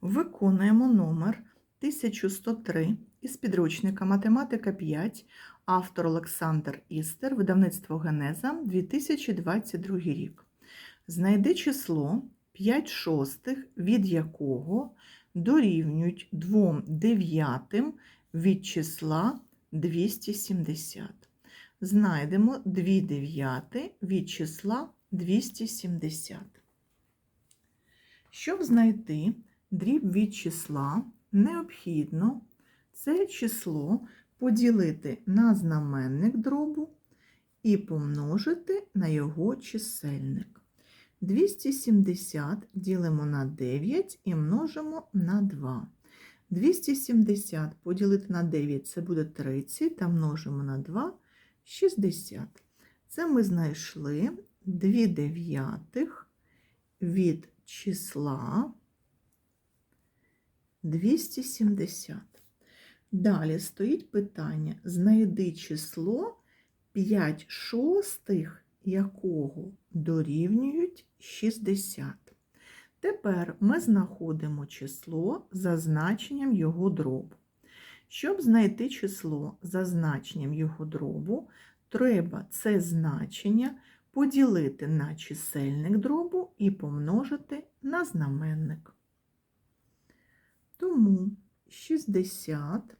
Виконуємо номер 1103 із підручника Математика 5, автор Олександр Істер, видавництво Генеза, 2022 рік. Знайди число 5 шостих, від якого дорівнюють 2 дев'ятим від числа 270. Знайдемо 2 дев'яти від числа 270. Щоб знайти дріб від числа, необхідно це число поділити на знаменник дробу і помножити на його чисельник. 270 ділимо на 9 і множимо на 2. 270 поділити на 9 це буде 30, та множимо на 2 60. Це ми знайшли 2 дев'ятих від числа 270. Далі стоїть питання: знайди число 5 шостих, якого дорівнюють 60. Тепер ми знаходимо число за значенням його дробу. Щоб знайти число за значенням його дробу, треба це значення поділити на чисельник дробу і помножити на знаменник. Тому 60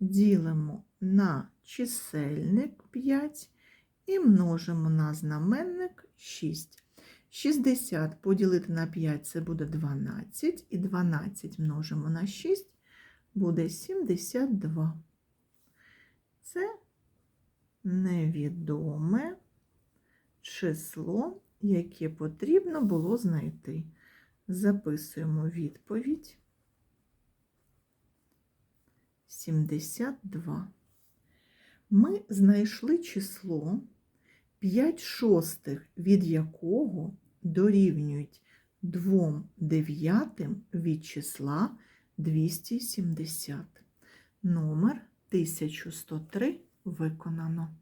ділимо на чисельник 5 і множимо на знаменник 6. 60 поділити на 5 це буде 12, і 12 множимо на 6 буде 72. Це невідоме число, яке потрібно було знайти. Записуємо відповідь. 72. Ми знайшли число 5 шостих, від якого дорівнюють 2 дев'ятим від числа 270. Номер 1103 виконано.